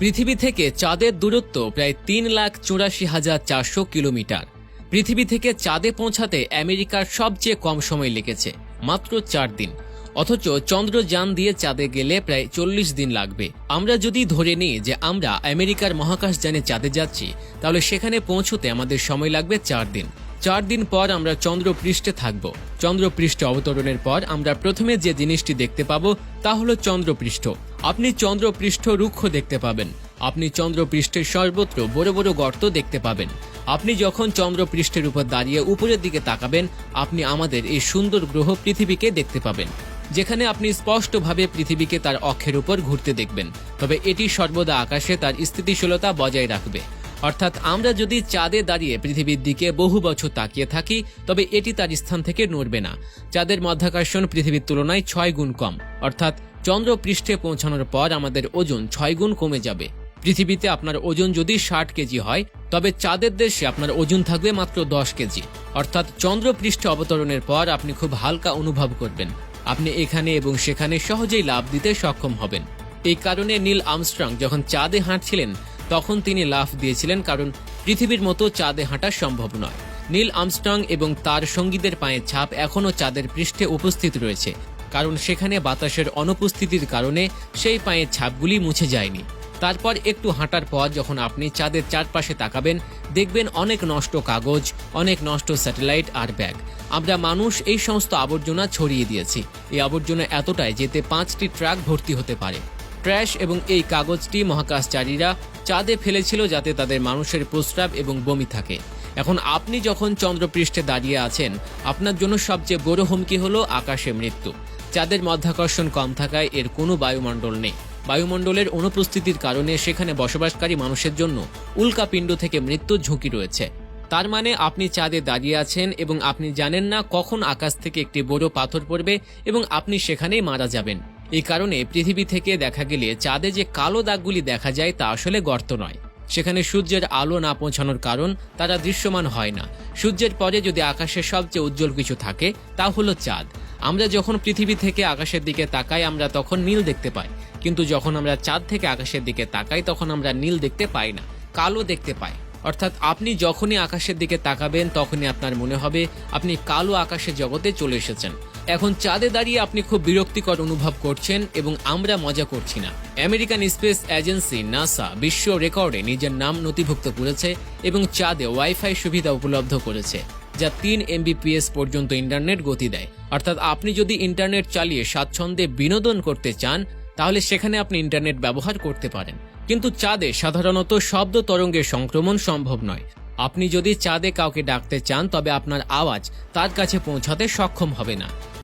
পৃথিবী থেকে চাঁদের দূরত্ব প্রায় তিন লাখ চুরাশি হাজার চারশো কিলোমিটার। পৃথিবী থেকে চাঁদে পৌঁছাতে আমেরিকার সবচেয়ে কম সময় লেগেছে, মাত্র চার দিন। অথচ চন্দ্রযান দিয়ে চাঁদে গেলে প্রায় চল্লিশ দিন লাগবে। আমরা যদি ধরে নিই যে আমরা আমেরিকার মহাকাশযানে চাঁদে যাচ্ছি, তাহলে সেখানে পৌঁছতে আমাদের সময় লাগবে চার দিন। চার দিন পর আমরা চন্দ্রপৃষ্ঠে থাকব। চন্দ্রপৃষ্ঠে অবতরণের পর আমরা প্রথমে যে জিনিসটি দেখতে পাব, তা হলো চন্দ্রপৃষ্ঠ। আপনি চন্দ্রপৃষ্ঠ রুক্ষ দেখতে পাবেন। আপনি চন্দ্রপৃষ্ঠের সর্বত্র বড় বড় গর্ত দেখতে পাবেন। আপনি যখন চন্দ্রপৃষ্ঠের উপর দাঁড়িয়ে উপরের দিকে তাকাবেন, আপনি আমাদের এই সুন্দর গ্রহ পৃথিবীকে দেখতে পাবেন, যেখানে আপনি স্পষ্টভাবে পৃথিবীকে তার অক্ষের উপর ঘুরতে দেখবেন। তবে এটি সর্বদা আকাশে তার স্থিতিশীলতা বজায় রাখবে। অর্থাৎ আমরা যদি চাঁদে দাঁড়িয়ে পৃথিবীর দিকে বহু বছর তাকিয়ে থাকি, তবে এটি তার স্থান থেকে নড়বে না। চাঁদের মাধ্যাকর্ষণ পৃথিবীর তুলনায় ছয় গুণ কম। অর্থাৎ চন্দ্র পৃষ্ঠে পৌঁছানোর পর আমাদের ওজন ছয় গুণ কমে যাবে। পৃথিবীতে আপনার ওজন যদি ষাট কেজি হয়, তবে চাঁদের দেশে আপনার ওজন থাকবে মাত্র দশ কেজি। অর্থাৎ চন্দ্র পৃষ্ঠে অবতরণের পর আপনি খুব হালকা অনুভব করবেন। আপনি এখানে এবং সেখানে সহজেই লাভ দিতে সক্ষম হবেন। এই কারণে নীল আমস্ট্রং যখন চাঁদে হাঁটছিলেন তখন তিনি লাফ দিয়েছিলেন কারণ পৃথিবীর মতো চাঁদে হাঁটা সম্ভব নয়। নীল আমস্ট্রং এবং তার সঙ্গীদের পায়ের ছাপ এখনও চাঁদের পৃষ্ঠে উপস্থিত রয়েছে, কারণ সেখানে বাতাসের অনুপস্থিতির কারণে সেই পায়ের ছাপগুলি মুছে যায়নি। তারপর একটু হাঁটার পর যখন আপনি চাঁদের চারপাশে তাকাবেন, দেখবেন অনেক নষ্ট কাগজ, অনেক নষ্ট স্যাটেলাইট আর ব্যাগ। আমরা মানুষ এই সমস্ত আবর্জনা ছড়িয়ে দিয়েছি। এই আবর্জনা এতটাই যেতে পাঁচটি ট্রাক ভর্তি হতে পারে। ট্র্যাশ এবং এই কাগজটি মহাকাশচারীরা চাঁদে ফেলেছিল যাতে তাদের মানুষের প্রস্রাব এবং বমি থাকে। এখন আপনি যখন চন্দ্রপৃষ্ঠে দাঁড়িয়ে আছেন, আপনার জন্য সবচেয়ে বড় হুমকি হলো আকাশে মৃত্যু। চাঁদের মধ্যাকর্ষণ কম থাকায় এর কোনো বায়ুমণ্ডল নেই। বায়ুমণ্ডলের অনুপস্থিতির কারণে সেখানে বসবাসকারী মানুষের জন্য উল্কাপিণ্ড থেকে মৃত্যুর ঝুঁকি রয়েছে। তার মানে আপনি চাঁদে দাঁড়িয়ে আছেন এবং আপনি জানেন না কখন আকাশ থেকে একটি বড় পাথর পড়বে এবং আপনি সেখানেই মারা যাবেন। এই কারণে পৃথিবী থেকে দেখা গেলে চাঁদে যে কালো দাগগুলি দেখা যায় তা আসলে গর্ত নয়। সেখানে সূর্যের আলো না পৌঁছানোর কারণ তারা দৃশ্যমান হয় না। সূর্যের পরে যদি আকাশে সবচেয়ে উজ্জ্বল কিছু থাকে, তা হলো চাঁদ। আমরা যখন পৃথিবী থেকে আকাশের দিকে তাকাই, আমরা তখন নীল দেখতে পাই। কিন্তু যখন আমরা চাঁদ থেকে আকাশের দিকে তাকাই, তখন আমরা নীল দেখতে পাই না, কালো দেখতে পাই। অর্থাৎ আপনি যখনই আকাশের দিকে তাকাবেন, তখনই আপনার মনে হবে আপনি কালো আকাশের জগতে চলে এসেছেন। এখন চাঁদে দাঁড়িয়ে আপনি খুব বিরক্তিকর অনুভব করছেন এবং আমরা মজা করছি না। আমেরিকান স্পেস এজেন্সি নাসা বিশ্ব রেকর্ডে নিজের নাম নথিভুক্ত করেছে এবং চাঁদে ওয়াইফাই সুবিধা উপলব্ধ করেছে, যা তিন এমবিপিএস পর্যন্ত ইন্টারনেট গতি দেয়। অর্থাৎ আপনি যদি ইন্টারনেট চালিয়ে স্বাচ্ছন্দ্যে বিনোদন করতে চান, তাহলে সেখানে আপনি ইন্টারনেট ব্যবহার করতে পারেন। কিন্তু চাঁদে সাধারণত শব্দ তরঙ্গের সংক্রমণ সম্ভব নয়। আপনি যদি চাঁদে কাউকে ডাকতে চান, তবে আপনার আওয়াজ তার কাছে পৌঁছাতে সক্ষম হবে না।